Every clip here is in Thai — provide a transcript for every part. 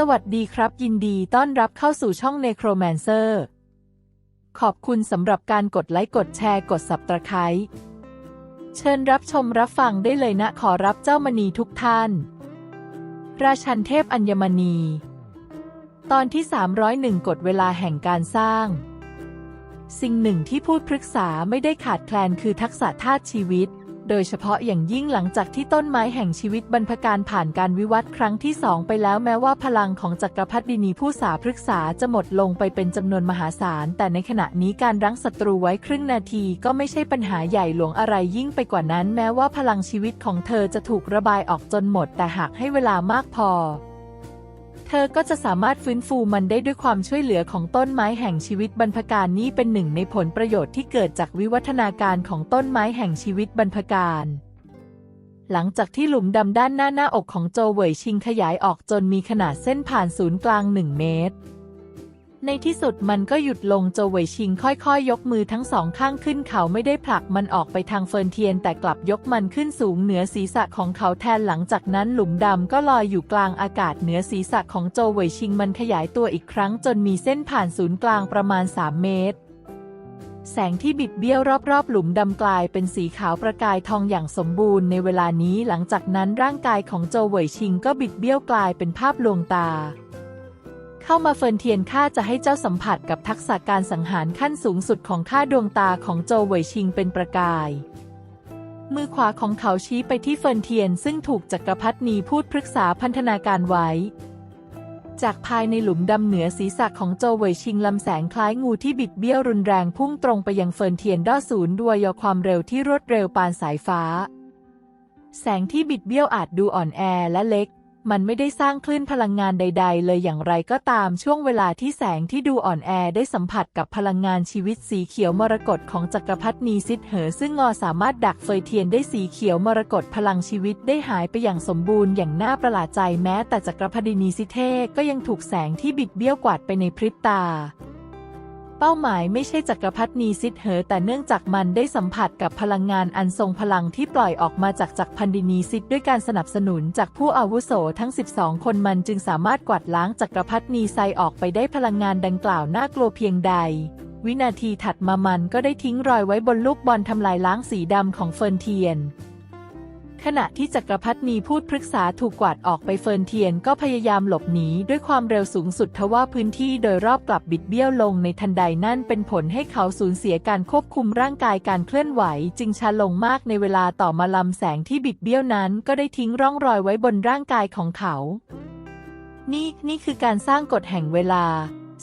สวัสดีครับ ยินดีต้อนรับเข้าสู่ช่อง Necromancer ขอบคุณสำหรับการกดไลค์กดแชร์กด Subscribe เชิญรับชมรับฟังได้เลยนะ ขอรับเจ้ามณีทุกท่าน ราชันเทพอัญมณี ตอนที่ 301 กฎเวลาแห่งการสร้าง สิ่งหนึ่งที่พูดปรึกษาไม่ได้ขาดแคลนคือทักษะธาตุชีวิต โดยเฉพาะอย่างยิ่งหลังจากที่ต้นไม้แห่งชีวิตบรรพการผ่านการวิวัฒน์ครั้งที่สองไปแล้วแม้ว่าพลังของจักรพรรดินีผู้สาพฤกษาจะหมดลงไปเป็นจำนวนมหาศาล แต่ในขณะนี้การรั้งศัตรูไว้ครึ่งนาทีก็ไม่ใช่ปัญหาใหญ่หลวงอะไรยิ่งไปกว่านั้น แม้ว่าพลังชีวิตของเธอจะถูกระบายออกจนหมด แต่หากให้เวลามากพอ เธอก็จะสามารถฟื้นฟูมันได้ด้วยความช่วยเหลือของต้นไม้แห่งชีวิตบรรพการนี้เป็นหนึ่งในผลประโยชน์ที่เกิดจากวิวัฒนาการของต้นไม้แห่งชีวิตบรรพการหลังจากที่หลุมดำด้านหน้าหน้าอกของโจเวยชิงขยายออกจนมีขนาดเส้นผ่านศูนย์กลาง 1 เมตร ในที่สุดมันก็หยุดลงโจวเหวยชิงค่อยๆยยกมือทั้งสองข้างขึ้นเขาไม่ได้ผลักมันออกไปทางเฟิร์นเทียน แต่กลับยกมันขึ้นสูงเหนือศีรษะของเขาแทนหลังจากนั้นหลุมดำก็ลอยอยู่กลางอากาศเหนือศีรษะของโจวเหวยชิงมันขยายตัวอีกครั้งจนมีเส้นผ่านศูนย์กลางประมาณ 3 เมตร แสงที่บิดเบี้ยวรอบๆ หลุมดำกลายเป็นสีขาวประกายทองอย่างสมบูรณ์ในเวลานี้หลังจากนั้นร่างกายของโจวเหวยชิงก็บิดเบี้ยวกลายเป็นภาพลวงตา เข้ามาเฟินเทียนข้าจะให้เจ้าสัมผัสกับทักษะการสังหารขั้นสูงสุดของข้าดวงตาของโจเหวยชิงเป็นประกาย มือขวาของเขาชี้ไปที่เฟินเทียนซึ่งถูกจักรพรรดินีพูดปรึกษาพันธนาการไว้ จากภายในหลุมดำเหนือศีรษะของโจเหวยชิงลำแสงคล้ายงูที่บิดเบี้ยวรุนแรงพุ่งตรงไปยังเฟินเทียนด้อศูนย์ด้วยความเร็วที่รวดเร็วปานสายฟ้าแสงที่บิดเบี้ยวอาจดูอ่อนแอและเล็ก มันไม่ได้สร้างคลื่นพลังงานใด ๆ เลยอย่างไรก็ตามช่วงเวลาที่แสงที่ดูอ่อนแอได้สัมผัสกับพลังงานชีวิตสีเขียวมรกตของจักรพรรดินีซิดเหอ ซึ่งงอสามารถดักเฟยเทียนได้สีเขียวมรกตพลังชีวิตได้หายไปอย่างสมบูรณ์อย่างน่าประหลาดใจแม้แต่จักรพรรดินีซิเทก็ยังถูกแสงที่บิดเบี้ยวกวาดไปในพริบตา เป้าหมายไม่ใช่จักรพรรดินีซิดเหอ แต่เนื่องจากมันได้สัมผัสกับพลังงานอันทรงพลังที่ปล่อยออกมาจากจักรพันดินีซิดด้วยการสนับสนุนจากผู้อาวุโสทั้ง 12 คนมันจึงสามารถกวาดล้างจักรพรรดินีไซออกไปได้พลังงานดังกล่าวน่ากลัวเพียงใด วินาทีถัดมามันก็ได้ทิ้งรอยไว้บนลูกบอลทำลายล้างสีดำของเฟิร์นเทียน ขณะที่จักรพรรดินีพูดปรึกษาถูกกวาดออกไปเฟินเทียนก็พยายามหลบหนีด้วยความเร็วสูงสุดทว่าพื้นที่โดยรอบกลับบิดเบี้ยวลงในทันใดนั่นเป็นผลให้เขาสูญเสียการควบคุมร่างกายการเคลื่อนไหว จึงชาลงมากในเวลาต่อมาลำแสงที่บิดเบี้ยวนั้นก็ได้ทิ้งร่องรอยไว้บนร่างกายของเขา นี่นี่คือการสร้างกฎแห่งเวลา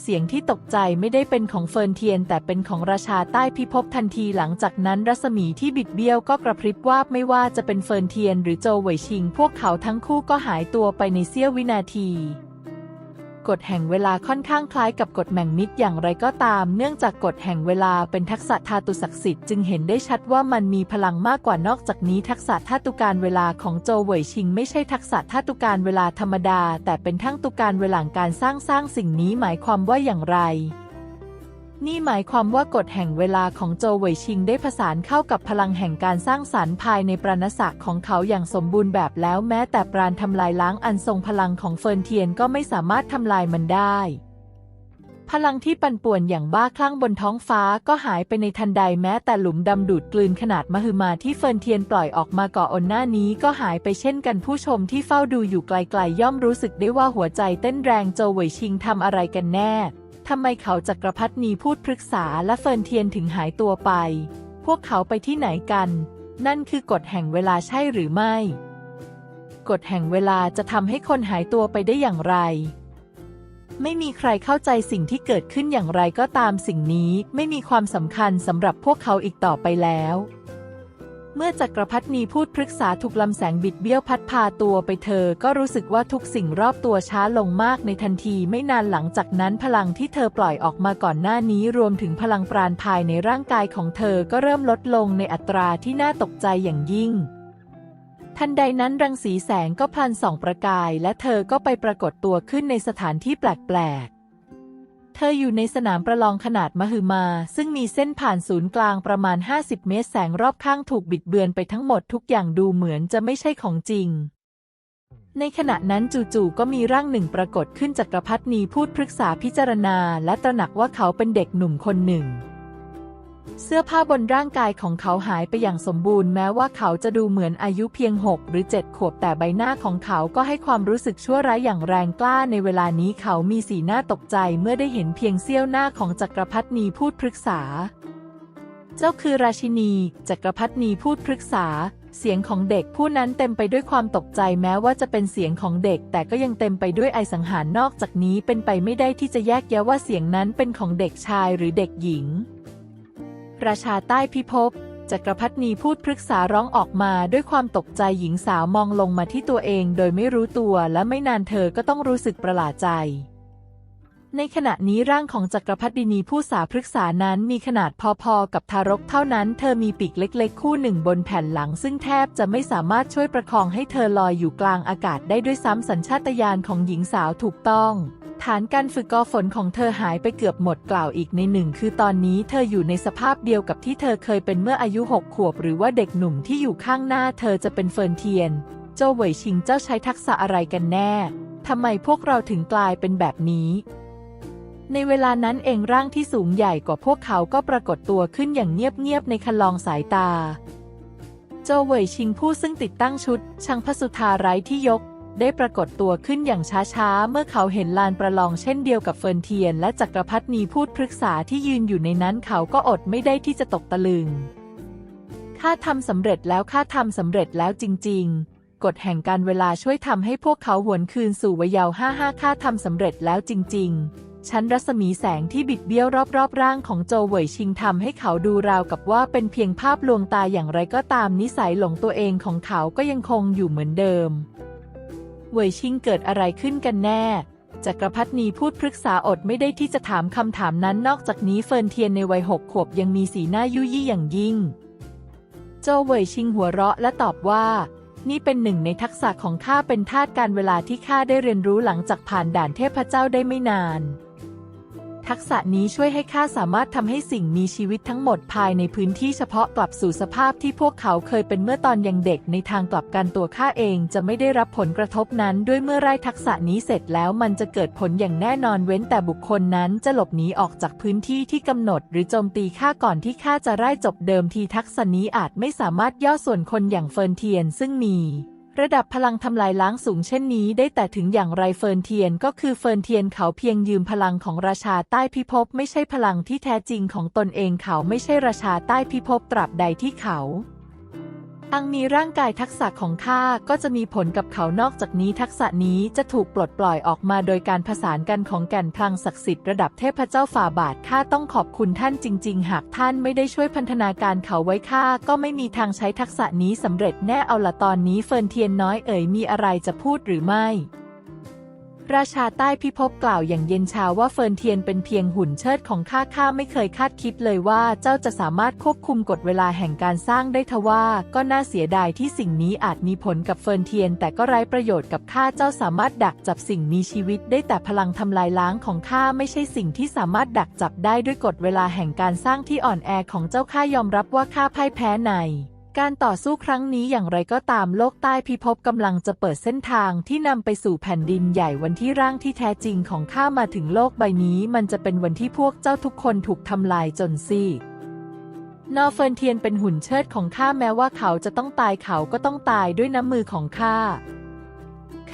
เสียงที่ตกใจไม่ได้เป็นของเฟิร์นเทียน แต่เป็นของราชาใต้พิภพทันทีหลังจากนั้นรัศมีที่บิดเบี้ยวก็กระพริบวาบไม่ว่าจะเป็นเฟิร์นเทียน หรือโจวเหวยชิง พวกเขาทั้งคู่ก็หายตัวไปในเสี้ยววินาที กฎแห่งเวลาค่อนข้างคล้ายกับกฎแมงมิดอย่างไรก็ตาม เนื่องจากกฎแห่งเวลาเป็นทักษะธาตุศักดิ์สิทธิ์จึงเห็นได้ชัดว่ามันมีพลังมากกว่านอกจากนี้ทักษะธาตุการเวลาของโจวเวยชิง ไม่ใช่ทักษะธาตุการเวลาธรรมดา แต่เป็นทั้งตุการเวลาการสร้างสร้างสิ่งนี้หมายความว่าอย่างไร นี่หมายความว่ากฎแห่งเวลาของโจวเวยชิงได้ผสานเข้ากับพลังแห่งการสร้างสรรค์ภายในปราณศักดิ์ของเขาอย่างสมบูรณ์แบบแล้วแม้แต่ปราณทำลายล้างอันทรงพลังของเฟิร์นเทียนก็ไม่สามารถทำลายมันได้ พลังที่ปั่นป่วนอย่างบ้าคลั่งบนท้องฟ้าก็หายไปในทันใดแม้แต่หลุมดำดูดกลืนขนาดมหึมาที่เฟิร์นเทียนปล่อยออกมาก่อนหน้านี้ก็หายไปเช่นกันผู้ชมที่เฝ้าดูอยู่ไกลๆย่อมรู้สึกได้ว่าหัวใจเต้นแรงโจวเวยชิงทำอะไรกันแน่ ทำไมเขาจักรพรรดินีพูดปรึกษาและเฟินเทียนถึงหายตัวไป พวกเขาไปที่ไหนกัน นั่นคือกฎแห่งเวลาใช่หรือไม่ กฎแห่งเวลาจะทำให้คนหายตัวไปได้อย่างไร ไม่มีใครเข้าใจสิ่งที่เกิดขึ้นอย่างไรก็ตามสิ่งนี้ไม่มีความสำคัญสำหรับพวกเขาอีกต่อไปแล้ว เมื่อจักรพรรดินีพูดปรึกษาถูกลำแสงบิดเบี้ยวพัดพาตัวไปเธอ ก็รู้สึกว่าทุกสิ่งรอบตัวช้าลงมากในทันทีไม่นานหลังจากนั้นพลังที่เธอปล่อยออกมาก่อนหน้านี้รวมถึงพลังปราณภายในร่างกายของเธอก็เริ่มลดลงในอัตราที่น่าตกใจอย่างยิ่ง ทันใดนั้นรังสีแสงก็พลันส่องประกาย และเธอก็ไปปรากฏตัวขึ้นในสถานที่แปลกๆ เธออยู่ในสนามประลองขนาดมหึมา ซึ่งมีเส้นผ่านศูนย์กลางประมาณ 50 เมตร แสงรอบข้างถูกบิดเบือนไปทั้งหมดทุกอย่างดูเหมือนจะไม่ใช่ของจริง ในขณะนั้นจู่ๆก็มีร่างหนึ่งปรากฏขึ้นจากกรพรรดินีพูดปรึกษาพิจารณาและตระหนักว่าเขาเป็นเด็กหนุ่มคนหนึ่ง เสื้อผ้าบนร่างกายของเขาหายไปอย่างสมบูรณ์แม้ว่าเขาจะดูเหมือนอายุเพียง 6 หรือ 7 ขวบแต่ใบหน้าของเขาก็ให้ความรู้สึกชั่วร้ายอย่างแรงกล้าในเวลานี้เขามีสีหน้าตกใจเมื่อได้เห็นเพียงเสี้ยวหน้าของจักรพรรดินีพูดปรึกษา เจ้าคือราชินี จักรพรรดินีพูดปรึกษา เสียงของเด็กผู้นั้นเต็มไปด้วยความตกใจแม้ว่าจะเป็นเสียงของเด็ก แต่ก็ยังเต็มไปด้วยไอสังหารนอกจากนี้เป็นไปไม่ได้ที่จะแยกแยะว่าเสียงนั้นเป็นของเด็กชายหรือเด็กหญิง ราชาใต้พิภพจักรพรรดินีพูดปรึกษาร้องออกมาด้วยความตกใจหญิงสาวมองลงมาที่ตัวเองโดยไม่รู้ตัวและไม่นานเธอก็ต้องรู้สึกประหลาดใจ ในขณะนี้ร่างของจักรพรรดินีผู้สาพฤกษานั้นมีขนาดพอๆกับทารกเท่านั้นเธอมีปีกเล็กๆ คู่หนึ่งบนแผ่นหลัง ซึ่งแทบจะไม่สามารถช่วยประคองให้เธอลอยอยู่กลางอากาศได้ด้วยซ้ำสัญชาตญาณของหญิงสาวถูกต้อง ฐานการฝึกกอฝนของเธอหายไปเกือบหมดกล่าวอีกในหนึ่งคือตอนนี้เธออยู่ในสภาพเดียวกับที่เธอเคยเป็นเมื่ออายุหกขวบ หรือว่าเด็กหนุ่มที่อยู่ข้างหน้าเธอจะเป็นเฟิร์นเทียนโจวเหวยชิงเจ้าใช้ทักษะอะไรกันแน่ทำไมพวกเราถึงกลายเป็นแบบนี้ในเวลานั้นเองร่างที่สูงใหญ่กว่าพวกเขาก็ปรากฏตัวขึ้นอย่างเงียบๆในคันลองสายตาโจวเหวยชิงผู้ซึ่งติดตั้งชุดชังพสุธาไร้ที่ยก ได้ปรากฏตัวขึ้นอย่างช้าๆ เมื่อเขาเห็นลานประลองเช่นเดียวกับเฟิร์นเทียนและจักรพรรดินีพูดปรึกษาที่ยืนอยู่ในนั้นเขาก็อดไม่ได้ที่จะตกตะลึง ข้าทำสำเร็จแล้วข้าทำสำเร็จแล้วจริง ๆ กฎแห่งการเวลาช่วยทำให้พวกเขาหวนคืนสู่วัยเยาว์ห้าห้าข้าทำสำเร็จแล้วจริง ๆชั้นรัศมีแสงที่บิดเบี้ยวรอบๆ ร่างของโจเหวยชิงทำให้เขาดูราวกับว่าเป็นเพียงภาพลวงตาอย่างไรก็ตามนิสัยหลงตัวเองของเขาก็ยังคงอยู่เหมือนเดิม เหวยชิงเกิดอะไรขึ้นกันแน่จักรพรรดินีพูดปรึกษาอดไม่ได้ที่จะถามคำถามนั้นนอกจากนี้เฟิร์นเทียนในวัยหกขวบยังมีสีหน้ายุยี่อย่างยิ่ง โจเหวยชิงหัวเราะและตอบว่า นี่เป็นหนึ่งในทักษะของข้าเป็นทาสการเวลาที่ข้าได้เรียนรู้หลังจากผ่านด่านเทพเจ้าได้ไม่นาน ทักษะนี้ช่วยให้ข้าสามารถทำให้สิ่งมีชีวิตทั้งหมดภายในพื้นที่เฉพาะกลับสู่สภาพที่พวกเขาเคยเป็นเมื่อตอนยังเด็กในทางกลับกันตัวข้าเองจะไม่ได้รับผลกระทบนั้น ด้วยเมื่อไร้ทักษะนี้เสร็จแล้วมันจะเกิดผลอย่างแน่นอนเว้นแต่บุคคลนั้นจะหลบหนีออกจากพื้นที่ที่กำหนด หรือโจมตีข้าก่อนที่ข้าจะไร้จบเดิมทีทักษะนี้อาจไม่สามารถย่อส่วนคนอย่างเฟิร์นเทียนซึ่งมี ระดับพลังทำลายล้างสูงเช่นนี้ได้แต่ถึงอย่างไรเฟิร์นเทียนก็คือเฟิร์นเทียนเขาเพียงยืมพลังของราชาใต้พิภพไม่ใช่พลังที่แท้จริงของตนเองเขาไม่ใช่ราชาใต้พิภพตราบใดที่เขา อังมีร่างกายทักษะของข้าก็จะมีผลกับเขานอกจากนี้ทักษะนี้จะถูกปลดปล่อยออกมาโดยการผสานกันของแก่นพลังศักดิ์สิทธิ์ระดับเทพเจ้าฝ่าบาทข้าต้องขอบคุณท่านจริง ๆ หากท่านไม่ได้ช่วยพันธนาการเขาไว้ข้าก็ไม่มีทางใช้ทักษะนี้สำเร็จแน่เอาละตอนนี้เฟิร์นเทียนน้อยเอ๋ยมีอะไรจะพูดหรือไม่ ราชาใต้พิภพกล่าวอย่างเย็นชาว่าเฟิร์นเทียนเป็นเพียงหุ่นเชิดของข้าข้าไม่เคยคาดคิดเลยว่าเจ้าจะสามารถควบคุมกฎเวลาแห่งการสร้างได้ทว่า ก็น่าเสียดายที่สิ่งนี้อาจมีผลกับเฟิร์นเทียน แต่ก็ไร้ประโยชน์กับข้าเจ้าสามารถดักจับสิ่งมีชีวิต ได้แต่พลังทำลายล้างของข้าไม่ใช่สิ่งที่สามารถดักจับได้ด้วยกฎเวลาแห่งการสร้างที่อ่อนแอของเจ้าข้ายอมรับว่าข้าพ่ายแพ้ใน การต่อสู้ครั้งนี้อย่างไรก็ตามโลกใต้พิภพกำลังจะเปิดเส้นทางที่นำไปสู่แผ่นดินใหญ่วันที่ร่างที่แท้จริงของข้ามาถึงโลกใบนี้ มันจะเป็นวันที่พวกเจ้าทุกคนถูกทำลายจนซีกนอเฟิร์นเทียนเป็นหุ่นเชิดของข้าแม้ว่าเขาจะต้องตายเขาก็ต้องตายด้วยน้ำมือของข้า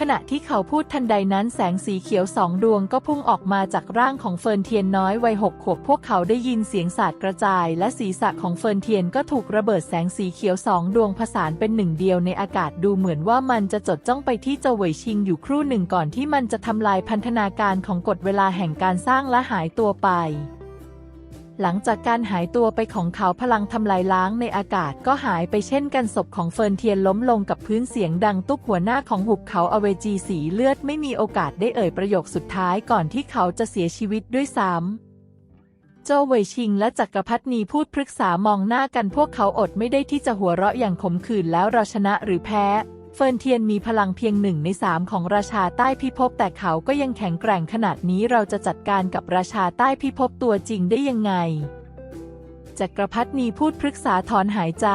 ขณะที่เขาพูดทันใดนั้นแสงสีเขียวสองดวงก็พุ่งออกมาจากร่างของเฟิร์นเทียนน้อยวัยหกขวบพวกเขาได้ยินเสียงสาดกระจาย และศีรษะของเฟิร์นเทียนก็ถูกระเบิดแสงสีเขียวสองดวงผสานเป็นหนึ่งเดียวในอากาศดูเหมือนว่ามันจะจดจ้องไปที่เจวยชิงอยู่ครู่หนึ่งก่อนที่มันจะทำลายพันธนาการของกฎเวลาแห่งการสร้างและหายตัวไป หลังจากการหายตัวไปของเขาพลังทำลายล้างในอากาศก็หายไปเช่นกันศพของเฟิร์นเทียนล้มลงกับพื้นเสียงดังตุ๊บหัวหน้าของหุบเขาอเวจีสีเลือดไม่มีโอกาสได้เอ่ยประโยคสุดท้ายก่อนที่เขาจะเสียชีวิตด้วยซ้ำโจวเวยชิงและจักรพรรดินีพูดปรึกษามองหน้ากันพวกเขาอดไม่ได้ที่จะหัวเราะอย่างขมขื่นแล้วเราชนะหรือแพ้ เฟิร์นเทียนมีพลังเพียงหนึ่งในสามของราชาใต้พิภพแต่เขาก็ยังแข็งแกร่งขนาดนี้เราจะจัดการกับราชาใต้พิภพตัวจริงได้ยังไงจักรพรรดินีพูดปรึกษาถอนหายใจ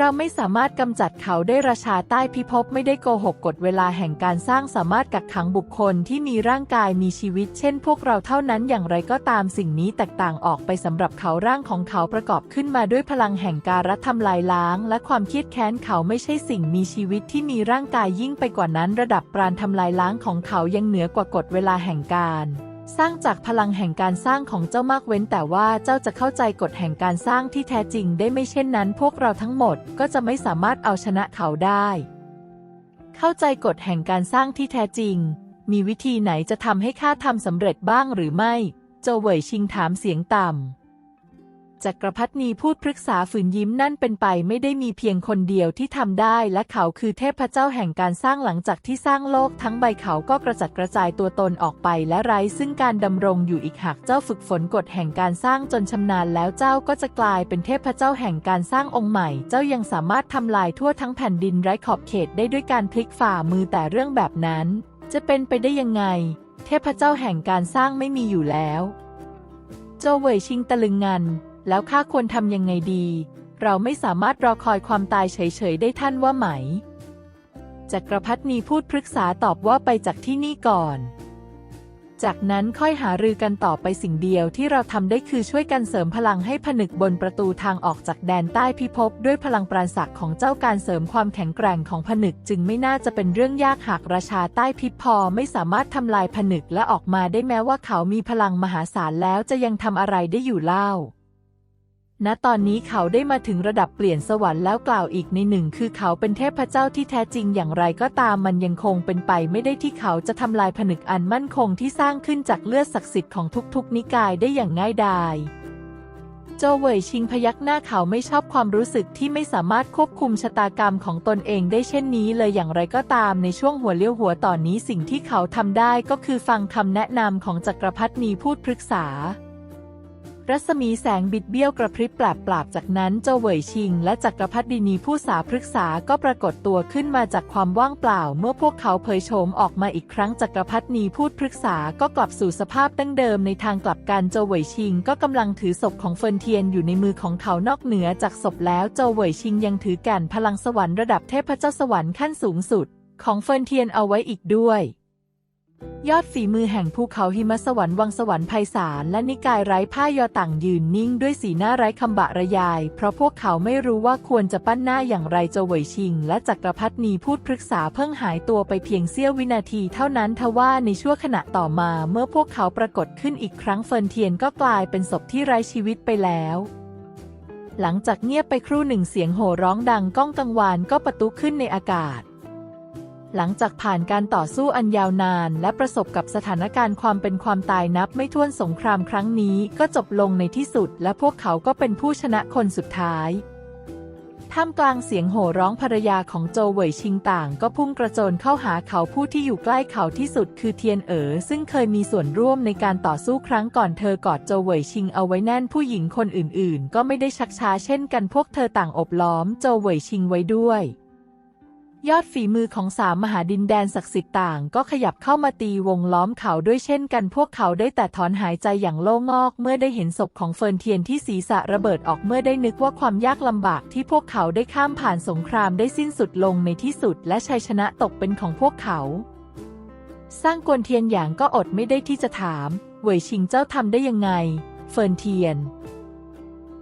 เราไม่สามารถกำจัดเขาได้ราชาใต้พิภพไม่ได้โกหกกฎเวลาแห่งการสร้างสามารถกักขังบุคคลที่มีร่างกายมีชีวิต เช่น พวกเราเท่านั้นอย่างไรก็ตามสิ่งนี้แตกต่างออกไปสำหรับเขาร่างของเขาประกอบขึ้นมาด้วยพลังแห่งการรัฐทำลายล้าง และความเครียดแค้นเขาไม่ใช่สิ่งมีชีวิตที่มีร่างกายยิ่งไปกว่านั้น ระดับปราณทำลายล้างของเขายังเหนือกว่ากฎเวลาแห่งการ สร้างจากพลังแห่งการสร้างของเจ้ามากเว้น แต่ว่าเจ้าจะเข้าใจกฎแห่งการสร้างที่แท้จริงได้ไม่เช่นนั้น พวกเราทั้งหมดก็จะไม่สามารถเอาชนะเขาได้ เข้าใจกฎแห่งการสร้างที่แท้จริง มีวิธีไหนจะทำให้ข้าทำสำเร็จบ้างหรือไม่ โจเหวยชิงถามเสียงต่ำ จักรพรรดินีพูดปรึกษาฝืนยิ้มนั่นเป็นไปไม่ได้มีเพียงคนเดียวที่ทำได้และเขาคือเทพเจ้าแห่งการสร้างหลังจากที่สร้างโลกทั้งใบเขาก็กระจัดกระจายตัวตนออกไปและไร้ซึ่งการดำรงอยู่อีกหากเจ้าฝึกฝนกฎแห่งการสร้างจนชำนาญแล้วเจ้าก็จะกลายเป็นเทพเจ้าแห่งการสร้างองค์ใหม่ เจ้ายังสามารถทำลายทั่วทั้งแผ่นดินไร้ขอบเขตได้ด้วยการพลิกฝ่ามือแต่เรื่องแบบนั้น จะเป็นไปได้ยังไง เทพเจ้าแห่งการสร้างไม่มีอยู่แล้วโจวเวยชิงตะลึงงัน แล้วข้าควรทำยังไงดี เราไม่สามารถรอคอยความตายเฉยๆได้ท่านว่าไหม จักรพรรดินีพูดปรึกษาตอบว่าไปจากที่นี่ก่อน จากนั้นค่อยหารือกันต่อไปสิ่งเดียวที่เราทำได้คือช่วยกันเสริมพลังให้ผนึกบนประตูทางออกจากแดนใต้พิภพด้วยพลังปราณศักดิ์ของเจ้าการเสริมความแข็งแกร่งของผนึกจึงไม่น่าจะเป็นเรื่องยากหากราชาใต้พิภพอไม่สามารถทำลายผนึกและออกมาได้แม้ว่าเขามีพลังมหาศาลแล้วจะยังทำอะไรได้อยู่เล่า ณตอนนี้เขาได้มาถึงระดับเปลี่ยนสวรรค์แล้วกล่าวอีกในหนึ่งคือเขาเป็นเทพเจ้าที่แท้จริงอย่างไรก็ตามมันยังคงเป็นไปไม่ได้ที่เขาจะทำลายผนึกอันมั่นคงที่สร้างขึ้นจากเลือดศักดิ์สิทธิ์ของทุกๆ นิกายได้อย่างง่ายดายโจเหวยชิงพยักหน้าเขาไม่ชอบความรู้สึกที่ไม่สามารถควบคุมชะตากรรมของตนเองได้เช่นนี้เลยอย่างไรก็ตามในช่วงหัวเลี้ยวหัวต่อนนี้สิ่งที่เขาทำได้ก็คือฟังคำแนะนำของจักรพรรดินีพูดปรึกษา รัศมีแสงบิดเบี้ยวกระพริบปราบปราบจากนั้นเจ้าเหวยชิง และจักรพรรดินีผู้สาพฤกษาก็ปรากฏตัวขึ้นมาจากความว่างเปล่า เมื่อพวกเขาเผยโฉมออกมาอีกครั้งจักรพรรดินีพูดปรึกษาก็กลับสู่สภาพดั้งเดิมในทางกลับกันเจ้าเหวยชิง ก็กำลังถือศพของเฟินเทียนอยู่ในมือของเขานอกเหนือจากศพแล้วเจ้าเหวยชิงยังถือแก่นพลังสวรรค์ระดับเทพเจ้าสวรรค์ขั้นสูงสุด ของเฟินเทียนเอาไว้อีกด้วย ยอดฝีมือแห่งภูเขาหิมะสวรรค์วังสวรรค์ไพศาลและนิกายไร้ผ้ายอต่างยืนนิ่งด้วยสีหน้าไร้คำบะระยาย เพราะพวกเขาไม่รู้ว่าควรจะปั้นหน้าอย่างไรจาเหวยชิง และจักรพรรดินีพูดปรึกษาเพิ่งหายตัวไปเพียงเสี้ยววินาทีเท่านั้นทว่าในชั่วขณะต่อมาเมื่อพวกเขาปรากฏขึ้นอีกครั้งเฟินเทียนก็กลายเป็นศพที่ไร้ชีวิตไปแล้วหลังจากเงียบไปครู่หนึ่งเสียงโห่ร้องดังก้องกังวานก็ประตุขึ้นในอากาศ หลังจากผ่านการต่อสู้อันยาวนาน และประสบกับสถานการณ์ความเป็นความตายนับไม่ถ้วนสงครามครั้งนี้ก็จบลงในที่สุด และพวกเขาก็เป็นผู้ชนะคนสุดท้ายท่ามกลางเสียงโห่ร้องภรรยาของโจเหวยชิงต่างก็พุ่งกระโจนเข้าหาเขาผู้ที่อยู่ใกล้เขาที่สุดคือเทียนเอ๋อซึ่งเคยมีส่วนร่วมในการต่อสู้ครั้งก่อนเธอกอดโจเหวยชิงเอาไว้แน่นผู้หญิงคนอื่นๆ ก็ไม่ได้ชักช้าเช่นกันพวกเธอต่างอบล้อมโจเหวยชิงไว้ด้วย ยอดฝีมือของสามมหาดินแดนศักดิ์สิทธิ์ต่างก็ขยับเข้ามาตีวงล้อมเขาด้วยเช่นกันพวกเขาได้แต่ถอนหายใจอย่างโล่งอกเมื่อได้เห็นศพของเฟิร์นเทียนที่ศีรษะระเบิดออกเมื่อได้นึกว่าความยากลำบากที่พวกเขาได้ข้ามผ่านสงครามได้สิ้นสุดลงในที่สุด และชัยชนะตกเป็นของพวกเขา สร้างกวนเทียนอย่างก็อดไม่ได้ที่จะถามเหวยชิงเจ้าทำได้ยังไง เฟิร์นเทียน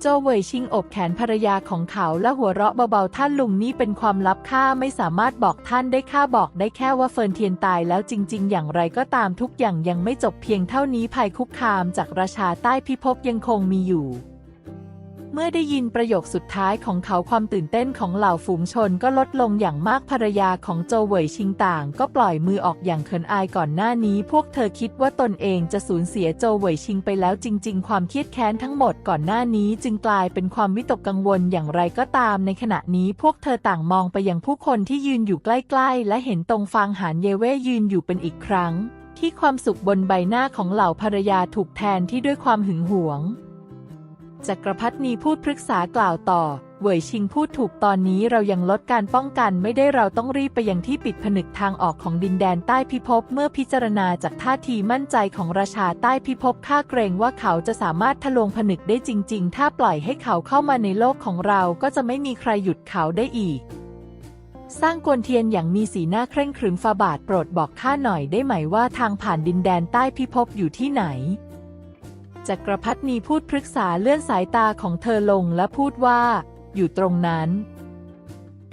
โจวเว่ยชิงอบแขนภรรยาของเขาและหัวเราะเบาๆท่านลุงนี่เป็นความลับข้าไม่สามารถบอกท่านได้ข้าบอกได้แค่ว่าเฟิร์นเทียนตายแล้วจริง ๆ อย่างไรก็ตามทุกอย่างยังไม่จบเพียงเท่านี้ภัยคุกคามจากราชาใต้พิภพยังคงมีอยู่ เมื่อได้ยินประโยคสุดท้ายของเขาความตื่นเต้นของเหล่าฝูงชนก็ลดลงอย่างมากภรรยาของโจเวยชิงต่าง ก็ปล่อยมือออกอย่างเขินอายก่อนหน้านี้ พวกเธอคิดว่าตนเองจะสูญเสียโจเวยชิงไปแล้วจริง ๆ ความเครียดแค้นทั้งหมดก่อนหน้านี้ จึงกลายเป็นความวิตกกังวลอย่างไรก็ตาม ในขณะนี้พวกเธอต่างมองไปยังผู้คนที่ยืนอยู่ใกล้ๆ และเห็นตรงฟางหานเยเว่ยืนอยู่เป็นอีกครั้ง ที่ความสุขบนใบหน้าของเหล่าภรรยาถูกแทนที่ด้วยความหึงหวง จักรพรรดินีพูดปรึกษากล่าวต่อ เวยชิงพูดถูกตอนนี้เรายังลดการป้องกันไม่ได้เราต้องรีบไปยังที่ปิดผนึกทางออกของดินแดนใต้พิภพเมื่อพิจารณาจากท่าทีมั่นใจของราชาใต้พิภพข้าเกรงว่าเขาจะสามารถทะลวงผนึกได้จริง ๆ ถ้าปล่อยให้เขาเข้ามาในโลกของเราก็จะไม่มีใครหยุดเขาได้อีกสร้างกวนเทียนอย่างมีสีหน้าเคร่งครึมฟาบาทโปรดบอกข้าหน่อยได้ไหมว่าทางผ่านดินแดนใต้พิภพอยู่ที่ไหน จักรพัฒนีพูดปรึกษาเลื่อนสายตาของเธอลงและพูดว่า อยู่ตรงนั้น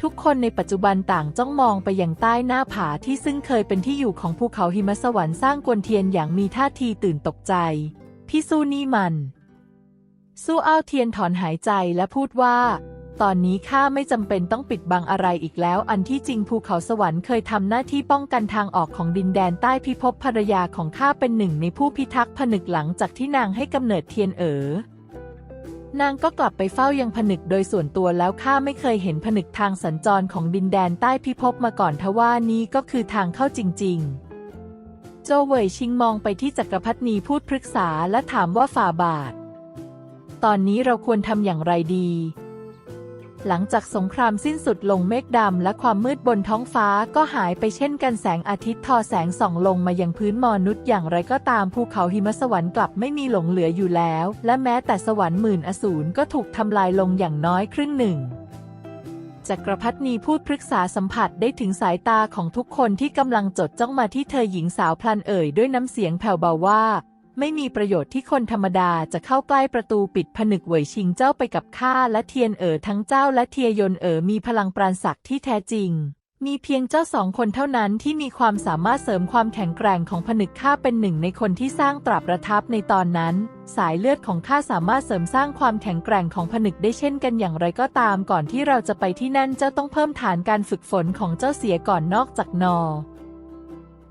ทุกคนในปัจจุบันต่างจ้องมองไปยังใต้หน้าผาที่ซึ่งเคยเป็นที่อยู่ของภูเขาหิมะสวรรค์สร้างกวนเทียนอย่างมีท่าทีตื่นตกใจ พี่สู้นี่มัน สู้อ้าวเทียนถอนหายใจและพูดว่า ตอนนี้ข้าไม่จำเป็นต้องปิดบังอะไรอีกแล้ว อันที่จริงภูเขาสวรรค์เคยทำหน้าที่ป้องกันทางออกของดินแดนใต้พิภพภรรยาของข้าเป็นหนึ่งในผู้พิทักษ์ผนึกหลังจากที่นางให้กำเนิดเทียนเอ๋อนางก็กลับไปเฝ้ายังผนึกโดยส่วนตัวแล้วข้าไม่เคยเห็นผนึกทางสัญจรของดินแดนใต้พิภพมาก่อนทว่านี้ก็คือทางเข้าจริง ๆ โจเว่ยชิงมองไปที่จักรพรรดินีพูดปรึกษาและถามว่าฝ่าบาท ตอนนี้เราควรทำอย่างไรดี หลังจากสงครามสิ้นสุดลงเมฆดำและความมืดบนท้องฟ้าก็หายไปเช่นกันแสงอาทิตย์ทอแสงส่องลงมายังพื้นมนุษย์อย่างไรก็ตามภูเขาหิมะสวรรค์กลับไม่มีหลงเหลืออยู่แล้ว และแม้แต่สวรรค์หมื่นอสูรก็ถูกทำลายลงอย่างน้อยครึ่งหนึ่งจักรพรรดินีพูดปรึกษาสัมผัสได้ถึงสายตาของทุกคนที่กำลังจดจ้องมาที่เธอหญิงสาวพลันเอ่ยด้วยน้ำเสียงแผ่วเบาว่า ไม่มีประโยชน์ที่คนธรรมดาจะเข้าใกล้ประตูปิดผนึกเหวยชิงเจ้าไปกับข้าและเทียนเอ๋อทั้งเจ้าและเทียยนเอ๋อมีพลังปราณศักดิ์ที่แท้จริง มีเพียงเจ้าสองคนเท่านั้นที่มีความสามารถเสริมความแข็งแกร่งของผนึกข้าเป็นหนึ่งในคนที่สร้างตราประทับในตอนนั้น สายเลือดของข้าสามารถเสริมสร้างความแข็งแกร่งของผนึกได้เช่นกันอย่างไรก็ตามก่อนที่เราจะไปที่นั่นเจ้าต้องเพิ่มฐานการฝึกฝนของเจ้าเสียก่อนนอกจากนอ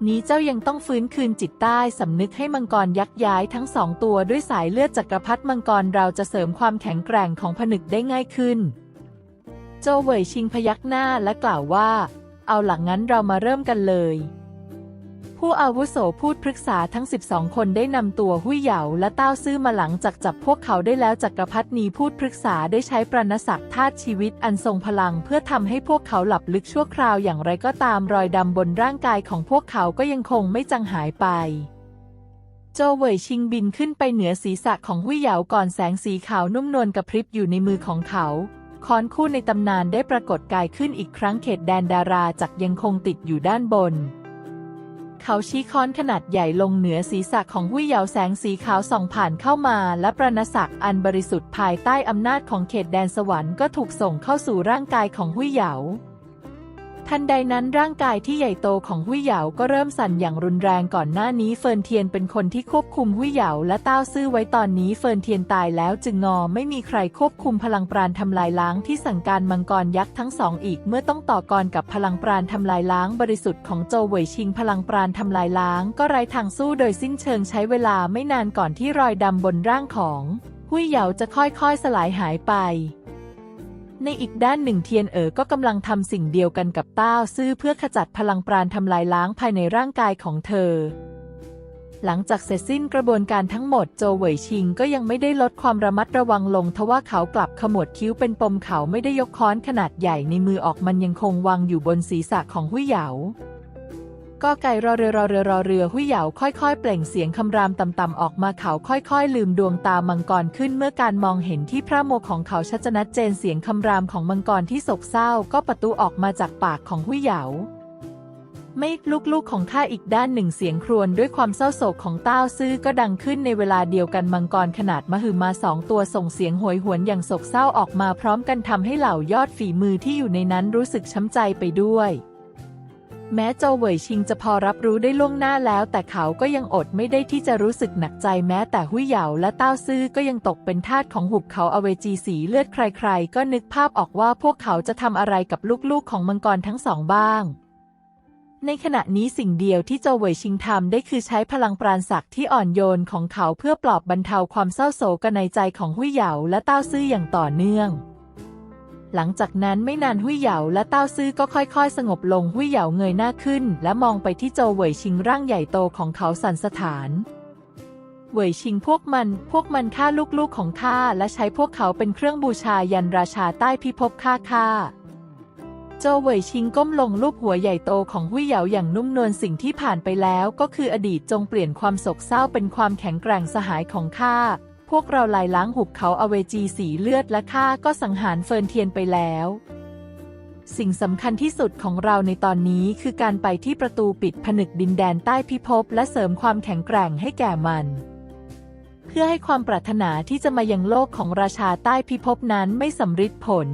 นี้เจ้ายังต้องฟื้นคืนจิตใต้สำนึกให้มังกรยักษ์ย้ายทั้งสองตัวด้วยสายเลือดจักรพรรดิมังกรเราจะเสริมความแข็งแกร่งของผนึกได้ง่ายขึ้น โจเว่ยชิงพยักหน้าและกล่าวว่า เอาหลังงั้นเรามาเริ่มกันเลย ผู้อาวุโสพูดปรึกษาทั้ง 12 คนได้นำตัวหุยเหยาและเต้าซื่อมาหลังจากจับพวกเขาได้แล้วจักรพรรดินีพูดปรึกษาได้ใช้ปรณศักดิ์ธาตุชีวิตอันทรงพลัง เพื่อทำให้พวกเขาหลับลึกชั่วคราวอย่างไรก็ตามรอยดำบนร่างกายของพวกเขาก็ยังคงไม่จางหายไปโจเว่ยชิงบินขึ้นไปเหนือศีรษะของหุยเหยาก่อนแสงสีขาวนุ่มนวลกระพริบอยู่ในมือของเขาค้อนคู่ในตำนานได้ปรากฏกายขึ้นอีกครั้งเขตแดนดาราจักยังคงติดอยู่ด้านบน เขาชี้ค้อนขนาดใหญ่ลงเหนือศีรษะของหุยเหยาแสงสีขาวส่องผ่านเข้ามา และประณศักดิ์อันบริสุทธิ์ภายใต้อำนาจของเขตแดนสวรรค์ก็ถูกส่งเข้าสู่ร่างกายของหุยเหยา ทันใดนั้นร่างกายที่ใหญ่โตของหุยเหยาก็เริ่มสั่นอย่างรุนแรงก่อนหน้านี้เฟินเทียนเป็นคนที่ควบคุมหุยเหยาและเต้าซื่อไว้ตอนนี้เฟินเทียนตายแล้วจึงงอไม่มีใครควบคุมพลังปราณทำลายล้างที่สั่งการมังกรยักษ์ทั้งสองอีกเมื่อต้องต่อกรกับพลังปราณทำลายล้างบริสุทธิ์ของโจวเว่ยชิงพลังปราณทำลายล้าง ก็ไร้ทางสู้โดยสิ้นเชิงใช้เวลาไม่นานก่อนที่รอยดำบนร่างของหุยเหยาจะค่อยๆสลายหายไป ในอีกด้านหนึ่งเทียนเอ๋อก็กำลังทำสิ่งเดียวกันกับต้าซื่อเพื่อขจัดพลังปราณทำลายล้างภายในร่างกายของเธอ หลังจากเสร็จสิ้นกระบวนการทั้งหมดโจวเหวยชิงก็ยังไม่ได้ลดความระมัดระวังลงทว่าเขากลับขมวดคิ้วเป็นปมเขาไม่ได้ยกค้อนขนาดใหญ่ในมือออกมันยังคงวางอยู่บนศีรษะของหุยเหยา ก็ไก่รอเรือรอเรือรอเรือหุยเหยาค่อยๆ เปล่งเสียงคำรามต่ำๆออกมาเขาค่อยๆ ลืมดวงตามังกรขึ้นเมื่อการมองเห็นที่พระโมของเขาชัดจนัดเจนเสียงคำรามของมังกรที่โศกเศร้าก็ประตูออกมาจากปากของหุยเหยาไม่ลูกๆของข้าอีกด้านหนึ่งเสียงครวญด้วยความเศร้าโศกของต้าซื่อก็ดังขึ้นในเวลาเดียวกันมังกรขนาดมหึมาสองตัวส่งเสียงโหยหวนอย่างโศกเศร้าออกมาพร้อมกันทำให้เหล่ายอดฝีมือที่อยู่ในนั้นรู้สึกช้ำใจไปด้วย แม้เจ้าเหวยชิงจะพอรับรู้ได้ล่วงหน้าแล้ว แต่เขาก็ยังอดไม่ได้ที่จะรู้สึกหนักใจแม้แต่หุยเหยาและเต้าซื่อก็ยังตกเป็นทาสของหุบเขาอเวจีสีเลือดใครๆ ก็นึกภาพออกว่าพวกเขาจะทำอะไรกับลูกๆของมังกรทั้งสองบ้าง ในขณะนี้สิ่งเดียวที่เจ้าเหวยชิงทำได้คือใช้พลังปราณศักดิ์ที่อ่อนโยนของเขาเพื่อปลอบบรรเทาความเศร้าโศกในใจของหุยเหยาและเต้าซื่ออย่างต่อเนื่อง หลังจากนั้นไม่นานหุยเหยาและเต้าซื่อก็ค่อยๆ สงบลงหุยเหยาเงยหน้าขึ้น และมองไปที่โจวเหวยชิงร่างใหญ่โตของเขาสันสถานเวยชิงพวกมัน พวกมันฆ่าลูกๆของข้าและใช้พวกเขาเป็นเครื่องบูชายันราชาใต้พิภพข้าข้าโจเวยชิงก้มลงลูบหัวใหญ่โตของหุยเหยาอย่างนุ่มนวลสิ่งที่ผ่านไปแล้วก็คืออดีตจงเปลี่ยนความโศกเศร้าเป็นความแข็งแกร่งสหายของข้า พวกเราลายล้างหุบเขาอเวจีสีเลือดและข้าก็สังหารเฟิร์นเทียนไปแล้ว สิ่งสำคัญที่สุดของเราในตอนนี้คือการไปที่ประตูปิดผนึกดินแดนใต้พิภพและเสริมความแข็งแกร่งให้แก่มัน เพื่อให้ความปรารถนาที่จะมายังโลกของราชาใต้พิภพนั้นไม่สำเร็จผล